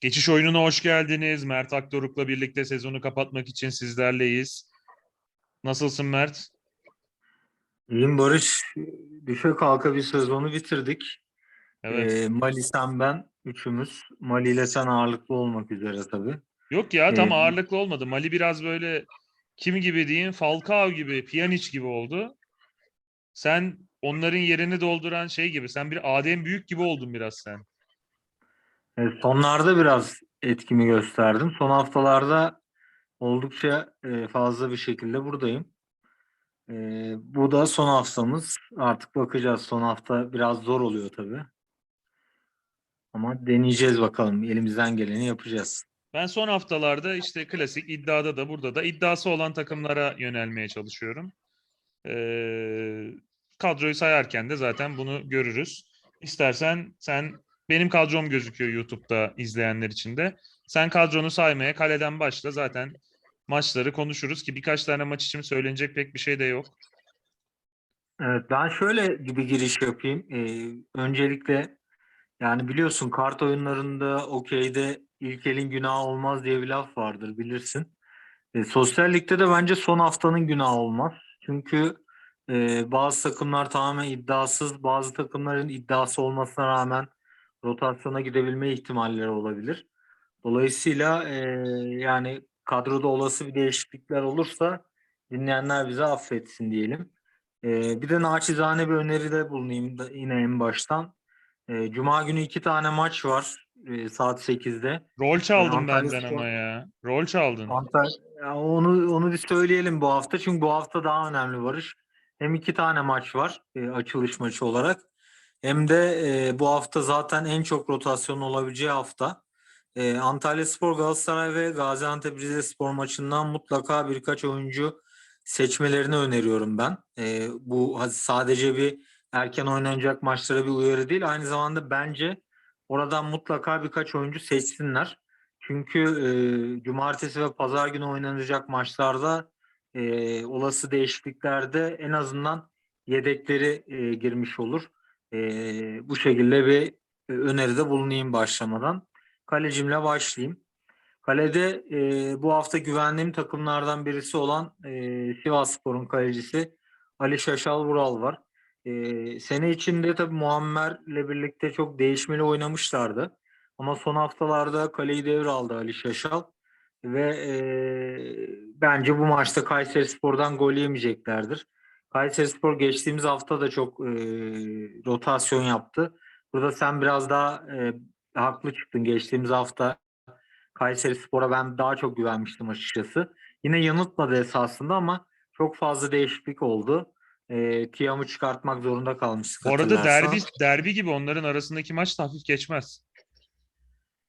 Geçiş oyununa hoş geldiniz. Mert Akdoruk'la birlikte sezonu kapatmak için sizlerleyiz. Nasılsın Mert? İyiyim Barış. Düşe kalka bir sezonu bitirdik. Evet. Ee, Mali sen ben üçümüz. Mali ile sen ağırlıklı olmak üzere tabii. Yok ya tam Ee, ağırlıklı olmadı. Mali biraz böyle kim gibi diyeyim Falcao gibi, Pjanic gibi oldu. Sen onların yerini dolduran şey gibi. Sen bir Adem Büyük gibi oldun biraz sen. Sonlarda biraz etkimi gösterdim. Son haftalarda oldukça e, fazla bir şekilde buradayım. Ee, bu da son haftamız. Artık bakacağız. Son hafta biraz zor oluyor tabii. Ama deneyeceğiz bakalım. Elimizden geleni yapacağız. Ben son haftalarda işte klasik iddiada da burada da iddiası olan takımlara yönelmeye çalışıyorum. Ee, kadroyu sayarken de zaten bunu görürüz. İstersen sen benim kadrom gözüküyor YouTube'da izleyenler için de. Sen kadronu saymaya kaleden başla zaten maçları konuşuruz ki birkaç tane maç için söylenecek pek bir şey de yok. Evet, ben şöyle bir giriş yapayım. Ee, öncelikle yani biliyorsun kart oyunlarında okeyde ilk elin günahı olmaz diye bir laf vardır bilirsin. E, sosyal de bence son haftanın günahı olmaz. Çünkü e, bazı takımlar tamamen iddiasız, bazı takımların iddiası olmasına rağmen rotasyona gidebilme ihtimalleri olabilir. Dolayısıyla e, yani kadroda olası bir değişiklikler olursa dinleyenler bize affetsin diyelim. Ee, bir de naçizane bir öneride bulunayım da yine en baştan. Ee, Cuma günü iki tane maç var e, saat 8'de. Rol çaldın Antalya benden Spor- ama ya. Rol çaldın. Antalya, ya onu onu bir söyleyelim bu hafta çünkü bu hafta daha önemli Barış. Hem iki tane maç var e, açılış maçı olarak. Hem de e, bu hafta zaten en çok rotasyon olabileceği hafta. E, Antalya Spor, Galatasaray ve Gaziantep Rizespor maçından mutlaka birkaç oyuncu seçmelerini öneriyorum ben. E, bu sadece bir erken oynanacak maçlara bir uyarı değil. Aynı zamanda bence oradan mutlaka birkaç oyuncu seçsinler. Çünkü e, cumartesi ve pazar günü oynanacak maçlarda e, olası değişikliklerde en azından yedekleri e, girmiş olur. E, bu şekilde bir e, öneride bulunayım başlamadan. Kalecimle başlayayım. Kalede e, bu hafta güvendiğim takımlardan birisi olan e, Sivasspor'un kalecisi Ali Şaşal Vural var. E, sene içinde tabii Muammer'le birlikte çok değişmeli oynamışlardı. Ama son haftalarda kaleyi devraldı Ali Şaşal. Ve e, bence bu maçta Kayseri Spor'dan gol yemeyeceklerdir. Kayseri Spor geçtiğimiz hafta da çok e, rotasyon yaptı. Burada sen biraz daha e, haklı çıktın. Geçtiğimiz hafta Kayseri Spor'a ben daha çok güvenmiştim açıkçası. Yine yanıltmadı esasında ama çok fazla değişiklik oldu. E, Tiam'ı çıkartmak zorunda kalmıştık. Hatırlarsan. derbi derbi gibi onların arasındaki maç da hafif geçmez.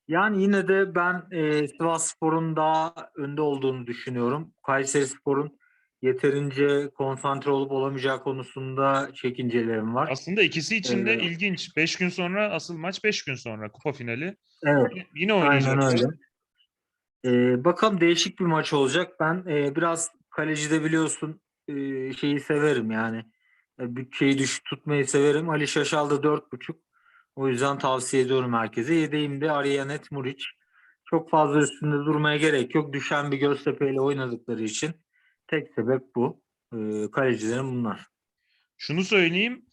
Yani yine de ben e, Sivasspor'un daha önde olduğunu düşünüyorum. Kayseri Spor'un yeterince konsantre olup olamayacağı konusunda çekincelerim var. Aslında ikisi için de Evet. ilginç. 5 gün sonra asıl maç 5 gün sonra kupa finali. Evet, Yine aynen oynayacaklar. öyle. E, bakalım değişik bir maç olacak. Ben e, biraz kalecide biliyorsun e, şeyi severim yani. E, bütçeyi düşük tutmayı severim. Ali Şaşal da 4.5. O yüzden tavsiye ediyorum herkese. Yedeğimde Arianet Muriç. Çok fazla üstünde durmaya gerek yok. Düşen bir Göztepe ile oynadıkları için tek sebep bu. Ee, kalecilerim bunlar. Şunu söyleyeyim.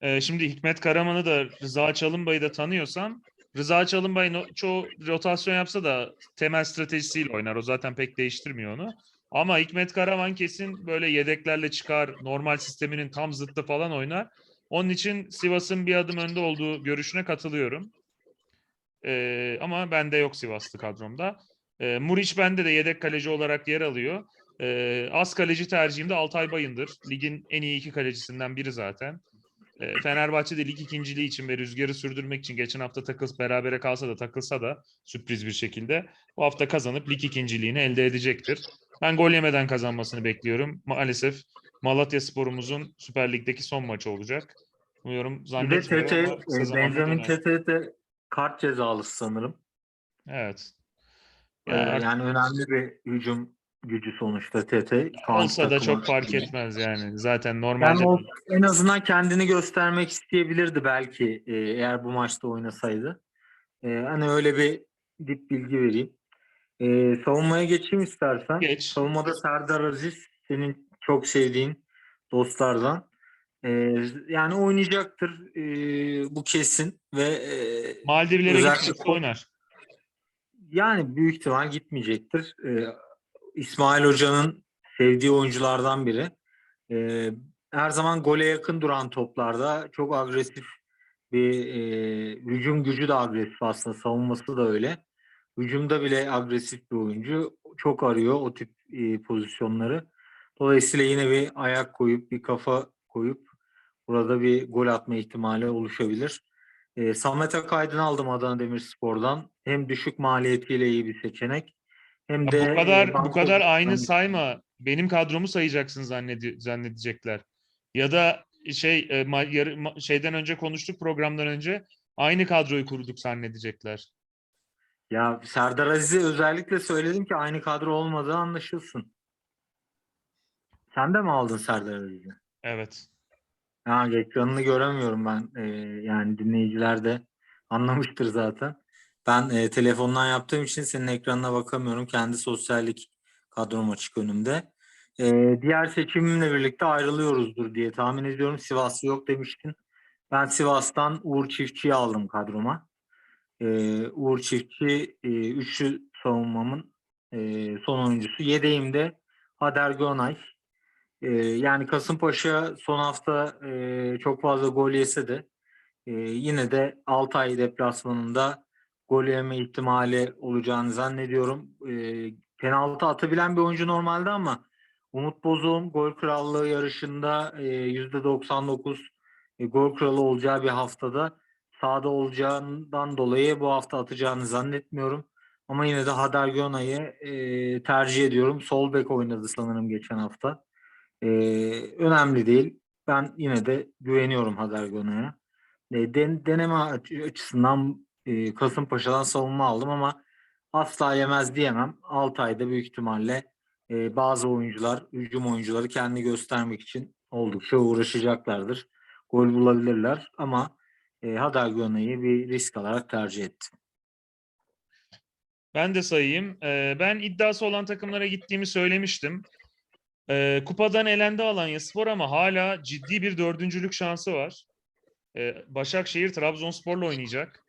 e, şimdi Hikmet Karaman'ı da Rıza Çalınbay'ı da tanıyorsam Rıza Çalınbay no- çoğu rotasyon yapsa da temel stratejisiyle oynar. O zaten pek değiştirmiyor onu. Ama Hikmet Karaman kesin böyle yedeklerle çıkar. Normal sisteminin tam zıttı falan oynar. Onun için Sivas'ın bir adım önde olduğu görüşüne katılıyorum. E, ama bende yok Sivaslı kadromda. E, Muriç bende de yedek kaleci olarak yer alıyor. Ee, az kaleci tercihim de Altay Bayındır. Ligin en iyi iki kalecisinden biri zaten. Ee, Fenerbahçe de lig ikinciliği için ve rüzgarı sürdürmek için geçen hafta takıl berabere kalsa da takılsa da sürpriz bir şekilde bu hafta kazanıp lig ikinciliğini elde edecektir. Ben gol yemeden kazanmasını bekliyorum. Maalesef Malatya sporumuzun Süper Lig'deki son maçı olacak. Umuyorum Bir de zannetmiyorum e, Benjamin. TT de kart cezalısı sanırım. Evet. Ee, Yani yani önemli bir hücum gücü sonuçta TT. Olsa da çok fark etmez yani. Zaten normalde Yani en azından kendini göstermek isteyebilirdi belki e, eğer bu maçta oynasaydı. E, hani öyle bir dip bilgi vereyim. Ee, savunmaya geçeyim istersen. Geç. Savunmada Serdar Aziz senin çok sevdiğin dostlardan. Ee, yani oynayacaktır ee, bu kesin ve ee, Maldivlere Özellikle oynar. yani büyük ihtimal gitmeyecektir. Ee, İsmail Hoca'nın sevdiği oyunculardan biri. Ee, her zaman gole yakın duran toplarda çok agresif bir e, hücum gücü de agresif aslında. Savunması da öyle. Hücumda bile agresif bir oyuncu. Çok arıyor o tip e, pozisyonları. Dolayısıyla yine bir ayak koyup bir kafa koyup burada bir gol atma ihtimali oluşabilir. E, Samet Akaydın aldım Adana Demirspor'dan. Hem düşük maliyetiyle iyi bir seçenek. Hem Ya de bu kadar e, bu kadar aynı pozisyonu- sayma. Benim kadromu sayacaksın zannedi zannedecekler. Ya da şey e, ma- yarı- ma- şeyden önce konuştuk programdan önce aynı kadroyu kurduk zannedecekler. Ya Serdar Aziz'e özellikle söyledim ki aynı kadro olmadığı anlaşılsın. Sen de mi aldın Serdar Aziz'i? Evet. Ha, ekranını göremiyorum ben. Ee, yani dinleyiciler de anlamıştır zaten. Ben e, telefondan yaptığım için senin ekranına bakamıyorum. Kendi sosyallik kadrom açık önümde. Ee, diğer seçimimle birlikte ayrılıyoruzdur diye tahmin ediyorum. Sivaslı yok demiştin. Ben Sivas'tan Uğur Çiftçi'yi aldım kadroma. Ee, Uğur Çiftçi e, üçlü savunmamın e, son oyuncusu. Yedeğimde Hader Gönay. Ee, yani Kasımpaşa son hafta e, çok fazla gol yese de e, yine de Altay deplasmanında gol yeme ihtimali olacağını zannediyorum. E, penaltı atabilen bir oyuncu normalde ama Umut Bozok'un gol krallığı yarışında e, %99 e, gol kralı olacağı bir haftada sahada olacağından dolayı bu hafta atacağını zannetmiyorum. Ama yine de Hader Gönay'ı e, tercih ediyorum. Sol bek oynadı sanırım geçen hafta. Ee, önemli değil. Ben yine de güveniyorum Hader Gönay'a. E, den- deneme aç- açısından e, Kasımpaşa'dan savunma aldım ama asla yemez diyemem. Altay'da büyük ihtimalle e, bazı oyuncular, hücum oyuncuları kendini göstermek için oldukça uğraşacaklardır. Gol bulabilirler ama e, Hader Gönay'ı bir risk alarak tercih ettim. Ben de sayayım. Ee, ben iddiası olan takımlara gittiğimi söylemiştim. Ee, kupadan elendi Alanyaspor ama hala ciddi bir dördüncülük şansı var. Ee, Başakşehir Trabzonspor'la oynayacak.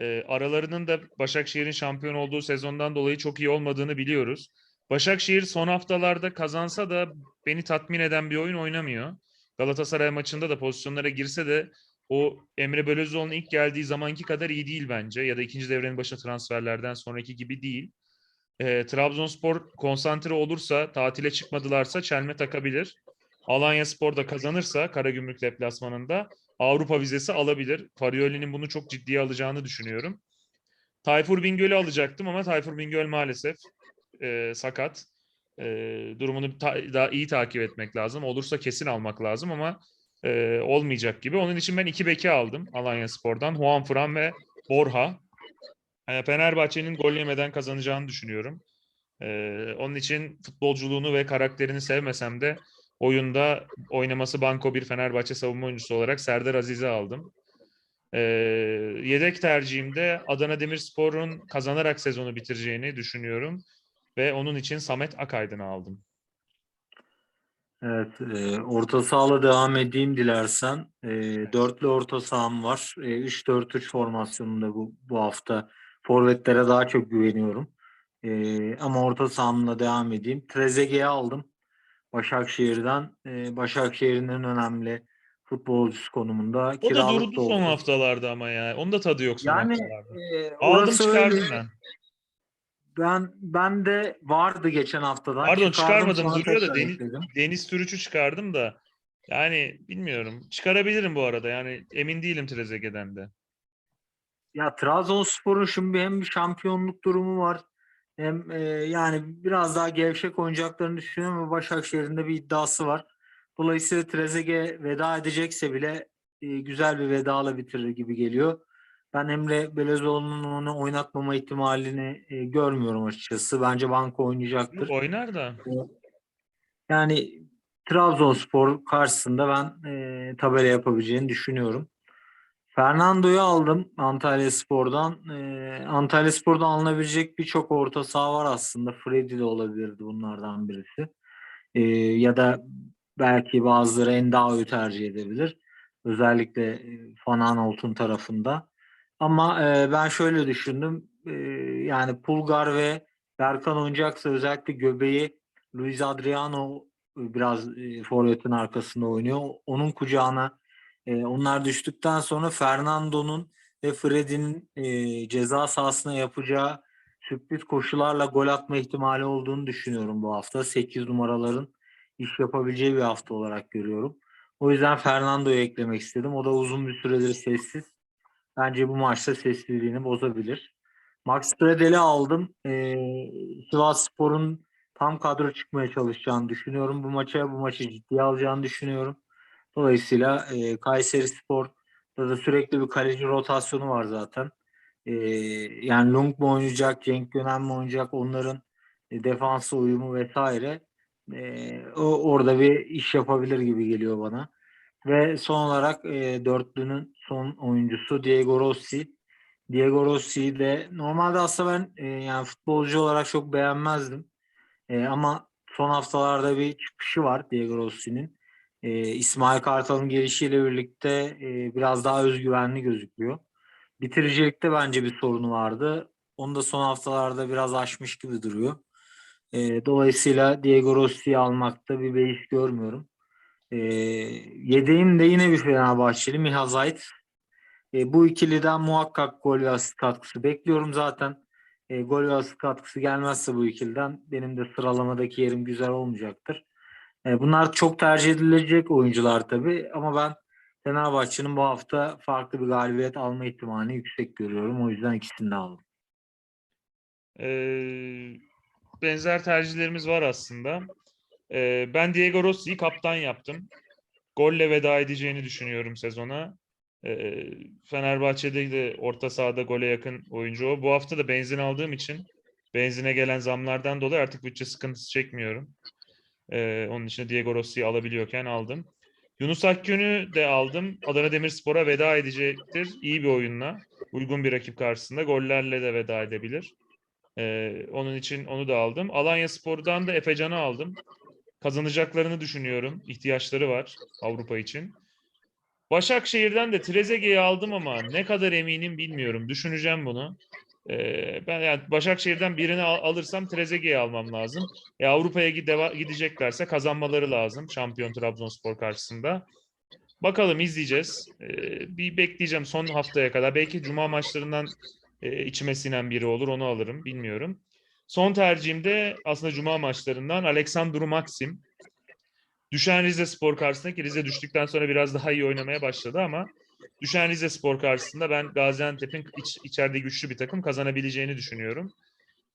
Ee, aralarının da Başakşehir'in şampiyon olduğu sezondan dolayı çok iyi olmadığını biliyoruz. Başakşehir son haftalarda kazansa da beni tatmin eden bir oyun oynamıyor. Galatasaray maçında da pozisyonlara girse de o Emre Belözoğlu'nun ilk geldiği zamanki kadar iyi değil bence. Ya da ikinci devrenin başı transferlerden sonraki gibi değil. Ee, Trabzonspor konsantre olursa, tatile çıkmadılarsa çelme takabilir. Alanyaspor da kazanırsa Karagümrük deplasmanında Avrupa vizesi alabilir. Farioli'nin bunu çok ciddiye alacağını düşünüyorum. Tayfur Bingöl'ü alacaktım ama Tayfur Bingöl maalesef e, sakat. E, durumunu ta- daha iyi takip etmek lazım. Olursa kesin almak lazım ama e, olmayacak gibi. Onun için ben iki beki aldım Alanyaspor'dan. Juan Fran ve Borja. E, Fenerbahçe'nin gol yemeden kazanacağını düşünüyorum. E, onun için futbolculuğunu ve karakterini sevmesem de oyunda oynaması banko bir Fenerbahçe savunma oyuncusu olarak Serdar Aziz'i aldım. E, yedek tercihimde Adana Demirspor'un kazanarak sezonu bitireceğini düşünüyorum. Ve onun için Samet Akaydın'ı aldım. Evet, e, orta sahayla devam edeyim dilersen. E, dörtlü orta saham var. E, 3-4-3 formasyonunda bu, bu hafta forvetlere daha çok güveniyorum. E, ama orta sahamla devam edeyim. Trezeguet'i aldım Başakşehir'den. E, Başakşehir'in en önemli futbolcusu konumunda. O da Kiralık durdu son haftalarda ama ya. Onun da tadı yok son Yani haftalarda. e, Aldım orası çıkardım öyle. ben. Ben ben de vardı geçen haftadan. Pardon, Çıkardım, çıkarmadım. sonra Duruyor da tekrar Deniz- ekledim. Deniz Türüç'ü çıkardım da. Yani bilmiyorum. Çıkarabilirim bu arada. Yani emin değilim Trezeguet'den de. Ya Trabzonspor'un şimdi hem bir şampiyonluk durumu var hem e, yani biraz daha gevşek oynayacaklarını düşünüyorum ve Başakşehir'in de bir iddiası var. Dolayısıyla Trezeguet veda edecekse bile e, güzel bir vedayla bitirir gibi geliyor. Ben Emre Belözoğlu'nun onu oynatmama ihtimalini e, görmüyorum açıkçası. Bence banko oynayacaktır. Oynar da. Yani Trabzonspor karşısında ben e, tabela yapabileceğini düşünüyorum. Fernando'yu aldım Antalya Spor'dan. Ee, Antalya Spor'dan alınabilecek birçok orta saha var aslında. Freddy de olabilirdi bunlardan birisi. Ee, ya da belki bazıları Endao'yu tercih edebilir. Özellikle e, Van Aanholt'un tarafında. Ama e, ben şöyle düşündüm. E, yani Pulgar ve Berkan oynayacaksa özellikle göbeği Luis Adriano biraz e, forvetin arkasında oynuyor. Onun kucağına e, onlar düştükten sonra Fernando'nun ve Fred'in e, ceza sahasına yapacağı sürpriz koşularla gol atma ihtimali olduğunu düşünüyorum bu hafta. 8 numaraların iş yapabileceği bir hafta olarak görüyorum. O yüzden Fernando'yu eklemek istedim. O da uzun bir süredir sessiz. Bence bu maçta sessizliğini bozabilir. Max Predel'i aldım. Ee, Sivas Spor'un tam kadro çıkmaya çalışacağını düşünüyorum. Bu maça bu maçı ciddiye alacağını düşünüyorum. Dolayısıyla e, Kayseri Spor'da da sürekli bir kaleci rotasyonu var zaten. E, yani Lung mu oynayacak, Cenk Gönen mi oynayacak onların e, defansı uyumu vesaire e, o, orada bir iş yapabilir gibi geliyor bana. Ve son olarak e, dörtlünün son oyuncusu Diego Rossi. Diego Rossi'yi de normalde aslında ben e, yani futbolcu olarak çok beğenmezdim. E, ama son haftalarda bir çıkışı var Diego Rossi'nin. E, İsmail Kartal'ın gelişiyle birlikte e, biraz daha özgüvenli gözüküyor. Bitiricilikte bence bir sorunu vardı. Onu da son haftalarda biraz aşmış gibi duruyor. E, dolayısıyla Diego Rossi'yi almakta bir beis görmüyorum. E, yedeğim de yine bir Fenerbahçeli Miha Zayt. E, bu ikiliden muhakkak gol ve asist katkısı bekliyorum zaten. E, gol ve asist katkısı gelmezse bu ikiliden benim de sıralamadaki yerim güzel olmayacaktır. E, bunlar çok tercih edilecek oyuncular tabii ama ben Fenerbahçe'nin bu hafta farklı bir galibiyet alma ihtimalini yüksek görüyorum. O yüzden ikisini de aldım. Ee, benzer tercihlerimiz var aslında. Ee, ben Diego Rossi'yi kaptan yaptım. Golle veda edeceğini düşünüyorum sezona. Ee, Fenerbahçe'de de orta sahada gole yakın oyuncu o. Bu hafta da benzin aldığım için benzine gelen zamlardan dolayı artık bütçe sıkıntısı çekmiyorum. Ee, onun için Diego Rossi'yi alabiliyorken aldım. Yunus Akgün'ü de aldım. Adana Demirspor'a veda edecektir. İyi bir oyunla. Uygun bir rakip karşısında. Gollerle de veda edebilir. Ee, onun için onu da aldım. Alanya Spor'dan da Efecan'ı aldım. Kazanacaklarını düşünüyorum. İhtiyaçları var Avrupa için. Başakşehir'den de Trezeguet'i aldım ama ne kadar eminim bilmiyorum. Düşüneceğim bunu. Ee, ben yani Başakşehir'den birini al- alırsam Trezeguet'i almam lazım. E, Avrupa'ya gide- gideceklerse kazanmaları lazım şampiyon Trabzonspor karşısında. Bakalım izleyeceğiz. Ee, bir bekleyeceğim son haftaya kadar. Belki cuma maçlarından e, içime sinen biri olur onu alırım bilmiyorum. Son tercihim de aslında cuma maçlarından Aleksandru Maxim. Düşen Rize Spor karşısında ki Rize düştükten sonra biraz daha iyi oynamaya başladı ama düşen Rize Spor karşısında ben Gaziantep'in iç, içeride güçlü bir takım kazanabileceğini düşünüyorum.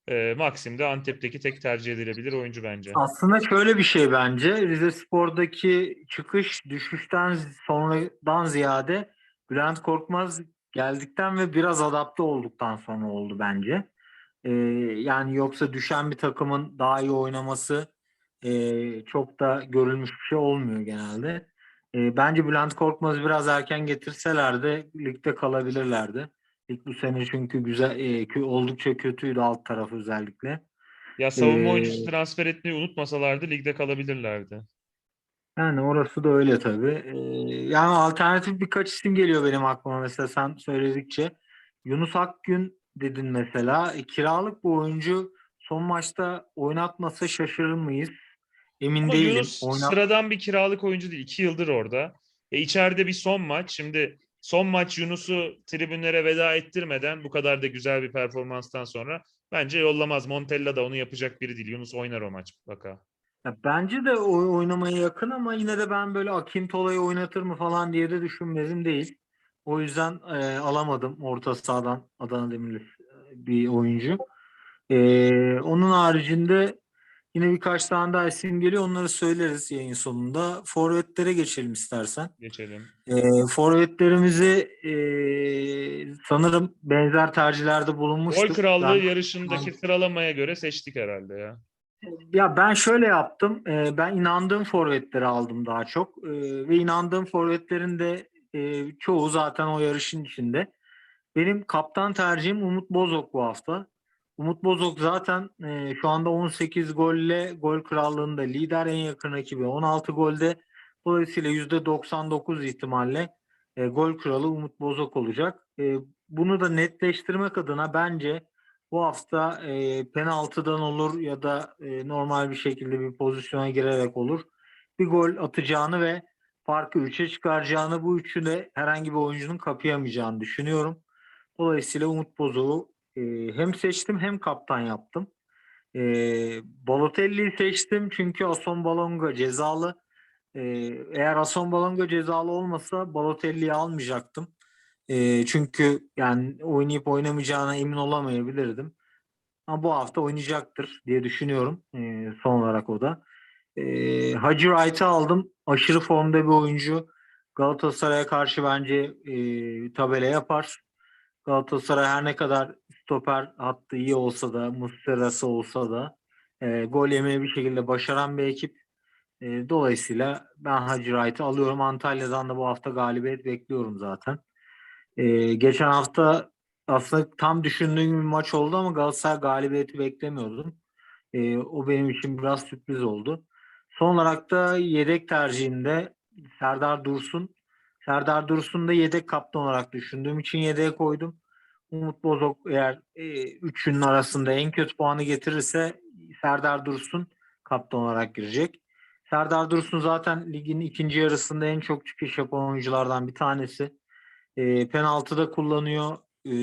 Ee, Maxim de Antep'teki tek tercih edilebilir oyuncu bence. Aslında şöyle bir şey bence. Rize Spor'daki çıkış düşüşten sonradan ziyade Bülent Korkmaz geldikten ve biraz adapte olduktan sonra oldu bence. Ee, yani yoksa düşen bir takımın daha iyi oynaması e, çok da görülmüş bir şey olmuyor genelde. E, bence Bülent Korkmaz'ı biraz erken getirselerdi ligde kalabilirlerdi. Lig bu sene çünkü güzel e, oldukça kötüydü alt tarafı özellikle. Ya savunma Ee, oyuncusu transfer etmeyi unutmasalardı ligde kalabilirlerdi. Yani orası da öyle tabii. Ee, yani alternatif birkaç isim geliyor benim aklıma mesela sen söyledikçe. Yunus Akgün dedin mesela. E, kiralık bu oyuncu son maçta oynatmasa şaşırır mıyız? Emin Ama değilim. Yunus sıradan bir kiralık oyuncu değil. İki yıldır orada. E içeride bir son maç. Şimdi son maç Yunus'u tribünlere veda ettirmeden bu kadar da güzel bir performanstan sonra bence yollamaz. Montella da onu yapacak biri değil. Yunus oynar o maç mutlaka. Ya bence de o oynamaya yakın ama yine de ben böyle Akintola'yı oynatır mı falan diye de düşünmedim değil. O yüzden e, alamadım orta sahadan Adana Demirli e, bir oyuncu. E, onun haricinde yine birkaç tane daha isim geliyor. Onları söyleriz yayın sonunda. Forvetlere geçelim istersen. Geçelim. E, forvetlerimizi e, sanırım benzer tercihlerde bulunmuştuk. Gol krallığı Ben- yarışındaki sıralamaya göre seçtik herhalde ya. Ya ben şöyle yaptım. Ee, ben inandığım forvetleri aldım daha çok. Ee, ve inandığım forvetlerin de e, çoğu zaten o yarışın içinde. Benim kaptan tercihim Umut Bozok bu hafta. Umut Bozok zaten e, şu anda 18 golle gol krallığında lider en yakın rakibi 16 golde. Dolayısıyla %99 ihtimalle e, gol kralı Umut Bozok olacak. E, bunu da netleştirmek adına bence bu hafta e, penaltıdan olur ya da e, normal bir şekilde bir pozisyona girerek olur. Bir gol atacağını ve farkı 3'e çıkaracağını bu üçü de herhangi bir oyuncunun kapayamayacağını düşünüyorum. Dolayısıyla Umut Bozok'u e, hem seçtim hem kaptan yaptım. E, Balotelli'yi seçtim çünkü Ason Balonga cezalı. E, eğer Ason Balonga cezalı olmasa Balotelli'yi almayacaktım. E, çünkü yani oynayıp oynamayacağına emin olamayabilirdim. Ama bu hafta oynayacaktır diye düşünüyorum. E, son olarak o da. E, Hacı Wright'ı aldım. Aşırı formda bir oyuncu. Galatasaray'a karşı bence e, tabela yapar. Galatasaray her ne kadar stoper hattı iyi olsa da, Muslera'sı olsa da e, gol yemeyi bir şekilde başaran bir ekip. E, dolayısıyla ben Hacı Wright'ı alıyorum. Antalya'dan da bu hafta galibiyet bekliyorum zaten. E, geçen hafta aslında tam düşündüğüm bir maç oldu ama Galatasaray galibiyeti beklemiyordum. E, o benim için biraz sürpriz oldu. Son olarak da yedek tercihinde Serdar Dursun. Serdar Dursun da yedek kaptan olarak düşündüğüm için yedeğe koydum. Umut Bozok eğer e, üçünün arasında en kötü puanı getirirse Serdar Dursun kaptan olarak girecek. Serdar Dursun zaten ligin ikinci yarısında en çok çıkış yapan oyunculardan bir tanesi. E, penaltıda kullanıyor. E,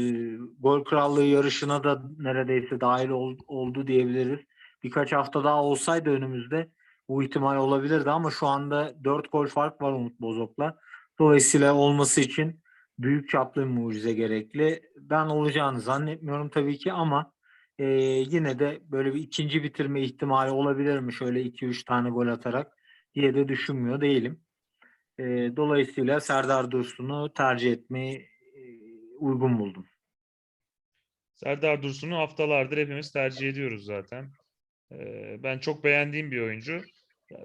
gol krallığı yarışına da neredeyse dahil ol- oldu diyebiliriz. Birkaç hafta daha olsaydı önümüzde bu ihtimal olabilirdi ama şu anda 4 gol fark var Umut Bozok'la. Dolayısıyla olması için büyük çaplı bir mucize gerekli. Ben olacağını zannetmiyorum tabii ki ama e, yine de böyle bir ikinci bitirme ihtimali olabilir mi? Şöyle 2-3 tane gol atarak diye de düşünmüyor değilim. E, dolayısıyla Serdar Dursun'u tercih etmeyi e, uygun buldum. Serdar Dursun'u haftalardır hepimiz tercih ediyoruz zaten. Ee, ben çok beğendiğim bir oyuncu.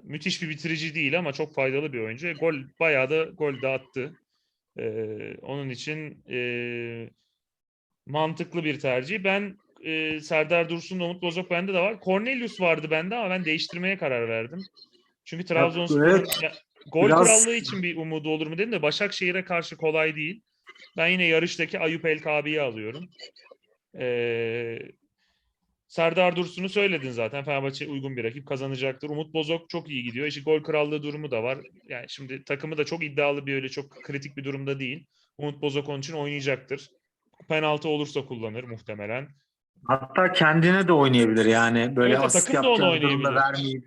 Müthiş bir bitirici değil ama çok faydalı bir oyuncu. E, Gol bayağı da gol de attı. Ee, onun için e, mantıklı bir tercih. Ben e, Serdar Dursun, Umut Bozok bende de var. Cornelius vardı bende ama ben değiştirmeye karar verdim. Çünkü Trabzonspor evet. ya, gol Biraz- krallığı için bir umudu olur mu dedim de Başakşehir'e karşı kolay değil. Ben yine yarıştaki Ayup El Kabi'yi alıyorum. Ee, Serdar Dursun'u söyledin zaten. Fenerbahçe uygun bir rakip kazanacaktır. Umut Bozok çok iyi gidiyor. İşte gol krallığı durumu da var. Yani şimdi takımı da çok iddialı bir öyle çok kritik bir durumda değil. Umut Bozok onun için oynayacaktır. Penaltı olursa kullanır muhtemelen. Hatta kendine de oynayabilir yani böyle Evet, asist yapacağın durumda vermeyip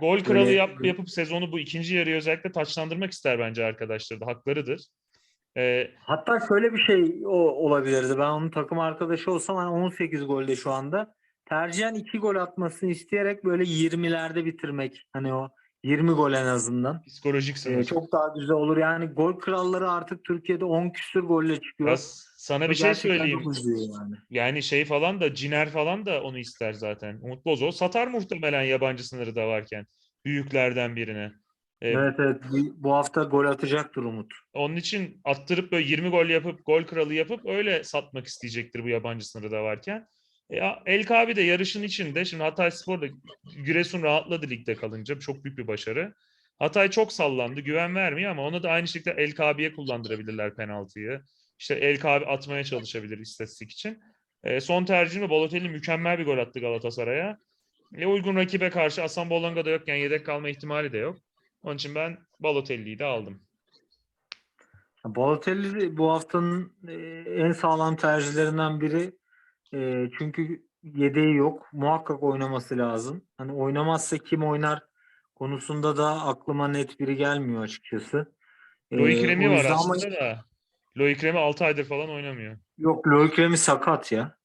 Gol kralı Böyle- yap, yapıp sezonu bu ikinci yarıyı özellikle taçlandırmak ister bence arkadaşlar da haklarıdır. Ee, Hatta şöyle bir şey o, olabilirdi. Ben onun takım arkadaşı olsam hani 18 golde şu anda. Tercihen 2 gol atmasını isteyerek böyle 20'lerde bitirmek. Hani o 20 gol en azından. psikolojik Ee, sınır. çok daha güzel olur. Yani gol kralları artık Türkiye'de 10 küsür golle çıkıyor. Ya sana bir şey söyleyeyim. yani. Yani şey falan da Ciner falan da onu ister zaten. Umut Bozok satar muhtemelen yabancı sınırı da varken. Büyüklerden birine. Ee, Evet evet. Bu- Bu hafta gol atacaktır Umut. Onun için attırıp böyle 20 gol yapıp gol kralı yapıp öyle satmak isteyecektir bu yabancı sınırı da varken. Ya El Kabi de yarışın içinde. Şimdi Hatay Spor da Giresun rahatladı ligde kalınca. Çok büyük bir başarı. Hatay çok sallandı. Güven vermiyor ama onu da aynı şekilde El Kabi'ye kullandırabilirler penaltıyı. İşte El Kabi atmaya çalışabilir istatistik için. E, son tercihimde Balotelli mükemmel bir gol attı Galatasaray'a. E, uygun rakibe karşı Asan Bolonga da yokken yedek kalma ihtimali de yok. Onun için ben Balotelli'yi de aldım. Balotelli bu haftanın e, en sağlam tercihlerinden biri. E, çünkü yedeği yok. Muhakkak oynaması lazım. Hani oynamazsa kim oynar konusunda da aklıma net biri gelmiyor açıkçası. Loic Remy var yüzden ama- aslında da. Loic Remy 6 aydır falan oynamıyor. Yok Loic Remy sakat ya.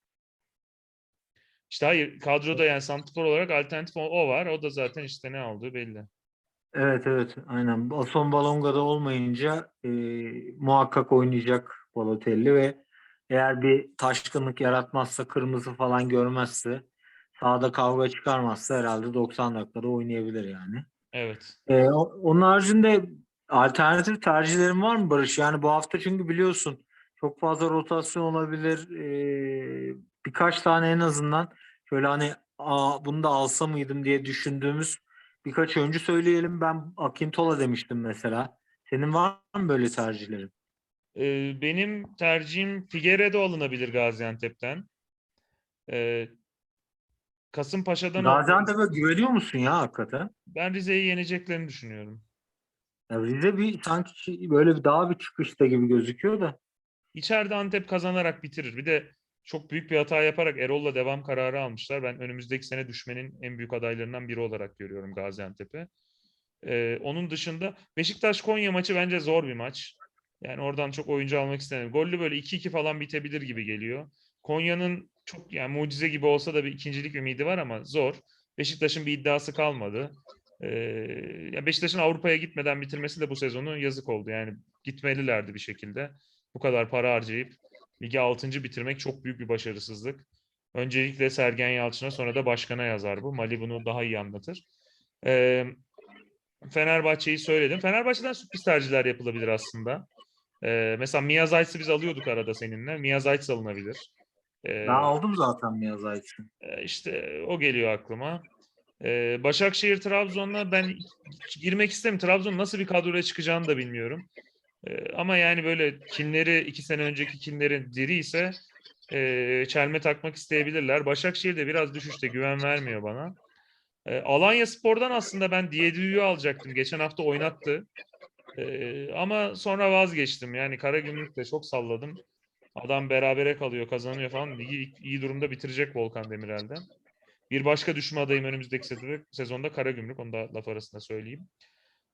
İşte hayır kadroda yani santrfor olarak alternatif o, o var. O da zaten işte ne aldığı belli. Evet evet aynen. Ason Balonga'da olmayınca e, muhakkak oynayacak Balotelli ve eğer bir taşkınlık yaratmazsa, kırmızı falan görmezse, sahada kavga çıkarmazsa herhalde 90 dakikada oynayabilir yani. Evet. E, o- onun haricinde Alternatif tercihlerin var mı Barış? Yani bu hafta çünkü biliyorsun çok fazla rotasyon olabilir. Ee, birkaç tane en azından şöyle hani Aa, bunu da alsa mıydım diye düşündüğümüz birkaç oyuncu söyleyelim. Ben Akintola demiştim mesela. Senin var mı böyle tercihlerin? Ee, benim tercihim Figueiredo alınabilir Gaziantep'ten. Ee, Kasımpaşa'dan Gaziantep'e güveniyor musun ya hakikaten? ben Rize'yi yeneceklerini düşünüyorum. Ya Rize bir sanki böyle bir daha bir çıkışta gibi gözüküyor da. İçeride Antep kazanarak bitirir. Bir de çok büyük bir hata yaparak Erol'la devam kararı almışlar. Ben önümüzdeki sene düşmenin en büyük adaylarından biri olarak görüyorum Gaziantep'i. Ee, onun dışında Beşiktaş-Konya maçı bence zor bir maç. Yani oradan çok oyuncu almak istemiyorum. Gollü böyle 2-2 falan bitebilir gibi geliyor. Konya'nın çok yani mucize gibi olsa da bir ikincilik ümidi var ama zor. Beşiktaş'ın bir iddiası kalmadı. Ee, Beşiktaş'ın Avrupa'ya gitmeden bitirmesi de bu sezonu yazık oldu. Yani gitmelilerdi bir şekilde. Bu kadar para harcayıp ligi 6. bitirmek çok büyük bir başarısızlık. Öncelikle Sergen Yalçın'a sonra da başkana yazar bu. Mali bunu daha iyi anlatır. Ee, Fenerbahçe'yi söyledim. Fenerbahçe'den sürpriz tercihler yapılabilir aslında. Ee, mesela Mia Zayt'sı biz alıyorduk arada seninle. Mia Zayt alınabilir. Ee, Ben aldım zaten Miyaz Ayçin. e, işte o geliyor aklıma. Ee, Başakşehir Trabzon'la ben girmek istemiyorum. Trabzon nasıl bir kadroya çıkacağını da bilmiyorum. Ee, ama yani böyle kinleri iki sene önceki kinlerin diri ise e, çelme takmak isteyebilirler. Başakşehir de biraz düşüşte güven vermiyor bana. Ee, Alanya Spor'dan aslında ben Diedü'yü alacaktım. Geçen hafta oynattı. Ee, ama sonra vazgeçtim. Yani Karagümrük'te çok salladım. Adam berabere kalıyor, kazanıyor falan. Ligi iyi durumda bitirecek Volkan Demirel'den. Bir başka düşme adayım önümüzdeki sezonda, sezonda Karagümrük. Onu da laf arasında söyleyeyim.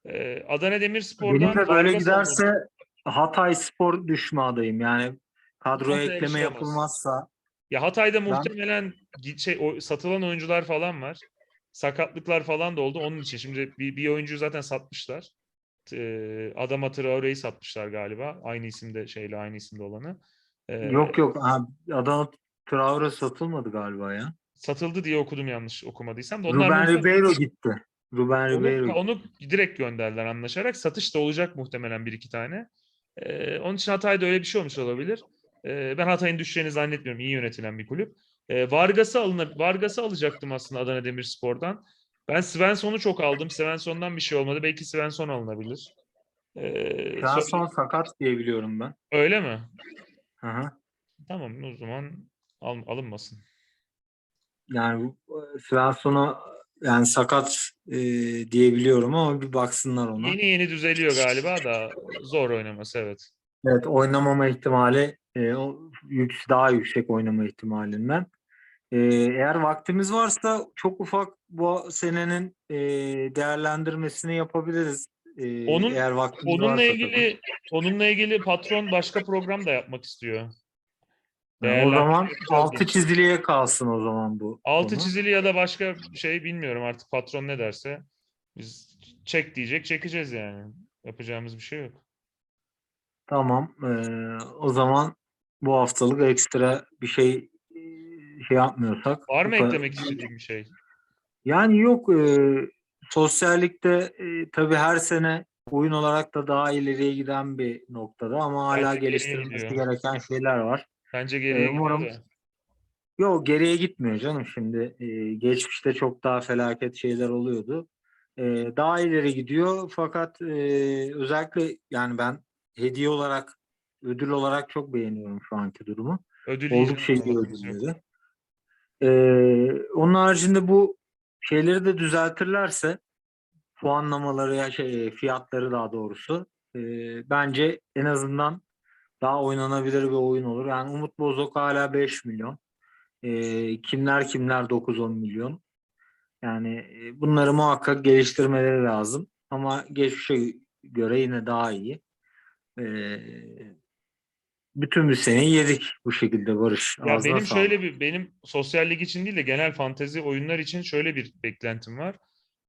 Ee, Adana Demirspor'dan Benim de böyle giderse alınabilir. Hatay Spor düşme adayım. Yani kadroya Hatay'a bir ekleme yapılmazsa Ya Hatay'da Ben- muhtemelen şey, o, satılan oyuncular falan var. Sakatlıklar falan da oldu. Onun için şimdi bir, bir oyuncuyu zaten satmışlar. Ee, Adama Traore'yi satmışlar galiba. Aynı isimde şeyle aynı isimde olanı. Yok yok ha, Adana Traore satılmadı galiba ya. Satıldı diye okudum yanlış okumadıysam da. Onlar Ruben muhtemelen- Ribeiro gitti. Ruben Ribeiro. Onu, onu direkt gönderdiler anlaşarak. Satış da olacak muhtemelen bir iki tane. Ee, onun için Hatay'da öyle bir şey olmuş olabilir. Ee, ben Hatay'ın düşeceğini zannetmiyorum. İyi yönetilen bir kulüp. Ee, Vargas'ı alınır. Vargas'ı alacaktım aslında Adana Demirspor'dan. Ben Svensson'u çok aldım. Svensson'dan bir şey olmadı. Belki Svensson alınabilir. Ee, Şu an söyle- son sakat diye biliyorum ben. Öyle mi? Hı hı. Tamam o zaman al, alınmasın. Yani e, Svensson'a yani sakat e, diyebiliyorum ama bir baksınlar ona. Yeni yeni düzeliyor galiba da zor oynaması evet. Evet oynamama ihtimali e, o yük, daha yüksek oynama ihtimalinden. E, eğer vaktimiz varsa çok ufak bu senenin e, değerlendirmesini yapabiliriz. E, Onun- eğer vaktimiz Onunla varsa ilgili tabii. onunla ilgili patron başka program da yapmak istiyor. Yani o zaman altı çiziliye kalsın o zaman bu. Altı konu. çizili ya da başka şey bilmiyorum artık patron ne derse. Biz çek diyecek çekeceğiz yani. Yapacağımız bir şey yok. Tamam. e, o zaman bu haftalık ekstra bir şey şey yapmıyorsak. Var mı eklemek istediğin bir şey? Yani yok e, sosyallikte e, tabii her sene oyun olarak da daha ileriye giden bir noktada ama hala Bence geliştirilmesi gereken şeyler var. Bence geriye gidiyor umarım-. Yok geriye gitmiyor canım şimdi. E, geçmişte çok daha felaket şeyler oluyordu. E, daha ileri gidiyor fakat e, özellikle yani ben hediye olarak ödül olarak çok beğeniyorum şu anki durumu. Ödül Oldukça iyi iyice ödülleri. Ee, onun haricinde bu şeyleri de düzeltirlerse puanlamaları ya şey fiyatları daha doğrusu e, bence en azından daha oynanabilir bir oyun olur. Yani Umut Bozok hala 5 milyon. E, kimler kimler 9-10 milyon. Yani e, bunları muhakkak geliştirmeleri lazım. Ama geçmişe göre yine daha iyi. E, bütün bir seneyi yedik bu şekilde Barış. Ya Ağzına benim sağlık. şöyle bir benim sosyal lig için değil de genel fantezi oyunlar için şöyle bir beklentim var.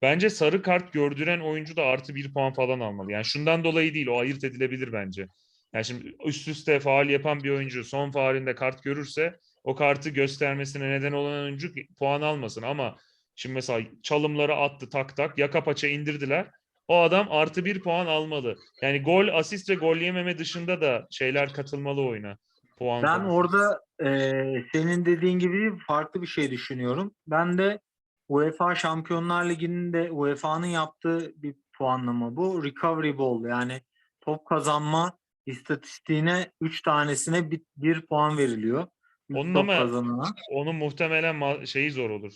Bence sarı kart gördüren oyuncu da artı bir puan falan almalı. Yani şundan dolayı değil o ayırt edilebilir bence. Yani şimdi üst üste faal yapan bir oyuncu son faalinde kart görürse o kartı göstermesine neden olan oyuncu puan almasın. Ama şimdi mesela çalımları attı tak tak yaka paça indirdiler. O adam artı bir puan almalı. Yani gol, asist ve gol yememe dışında da şeyler katılmalı oyuna. Puan Ben konusunda. orada eee, senin dediğin gibi farklı bir şey düşünüyorum. Ben de UEFA Şampiyonlar Ligi'nde UEFA'nın yaptığı bir puanlama bu. Recovery Ball yani top kazanma istatistiğine 3 tanesine bir, bir puan veriliyor. Üç Onun top ama kazanana. Onun muhtemelen şeyi zor olur.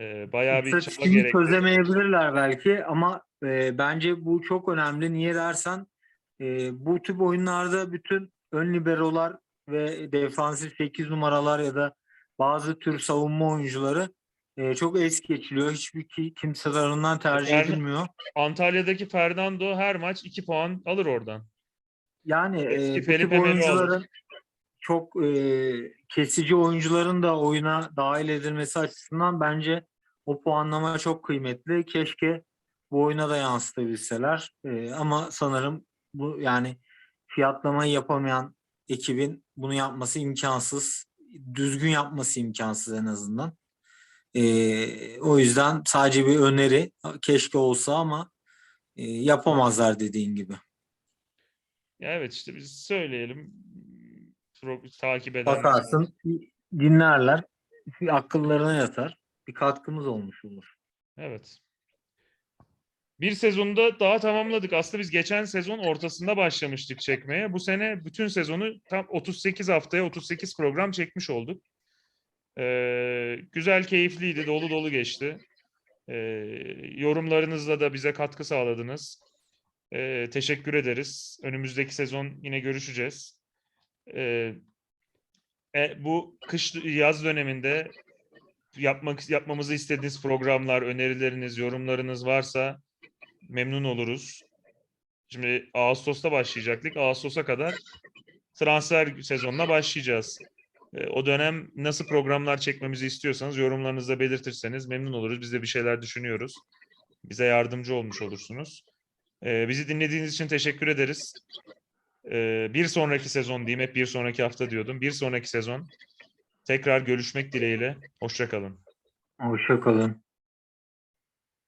Ee, bayağı bir çaba gerektirir. çözemeyebilirler belki ama e, bence bu çok önemli. Niye dersen e, bu tip oyunlarda bütün ön liberolar ve defansif 8 numaralar ya da bazı tür savunma oyuncuları e, çok es geçiliyor. Hiçbir ki, kimse tarafından tercih Yani- edilmiyor. Antalya'daki Fernando her maç 2 puan alır oradan. Yani Eski e, bu tip oyuncuların çok e, kesici oyuncuların da oyuna dahil edilmesi açısından bence o puanlama çok kıymetli. Keşke bu oyuna da yansıtabilseler. E, ama sanırım bu yani fiyatlamayı yapamayan ekibin bunu yapması imkansız. Düzgün yapması imkansız en azından. E, o yüzden sadece bir öneri. Keşke olsa ama e, yapamazlar dediğin gibi. Evet işte biz söyleyelim. Takip edenler. Bakarsın dinlerler. bir Akıllarına yatar. Bir katkımız olmuş olur. Evet. Bir sezonda daha tamamladık. Aslında biz geçen sezon ortasında başlamıştık çekmeye. Bu sene bütün sezonu tam 38 haftaya 38 program çekmiş olduk. Ee, güzel, keyifliydi, dolu dolu geçti. Ee, yorumlarınızla da bize katkı sağladınız. Ee, teşekkür ederiz. Önümüzdeki sezon yine görüşeceğiz. E, bu kış yaz döneminde yapmak yapmamızı istediğiniz programlar, önerileriniz, yorumlarınız varsa memnun oluruz. Şimdi Ağustos'ta başlayacaktık. Ağustos'a kadar transfer sezonuna başlayacağız. E, O dönem nasıl programlar çekmemizi istiyorsanız yorumlarınızda belirtirseniz memnun oluruz. Biz de bir şeyler düşünüyoruz. Bize yardımcı olmuş olursunuz. E, Bizi dinlediğiniz için teşekkür ederiz. E, Bir sonraki sezon diyeyim. Hep bir sonraki hafta diyordum. Bir sonraki sezon tekrar görüşmek dileğiyle. Hoşçakalın. Hoşça kalın.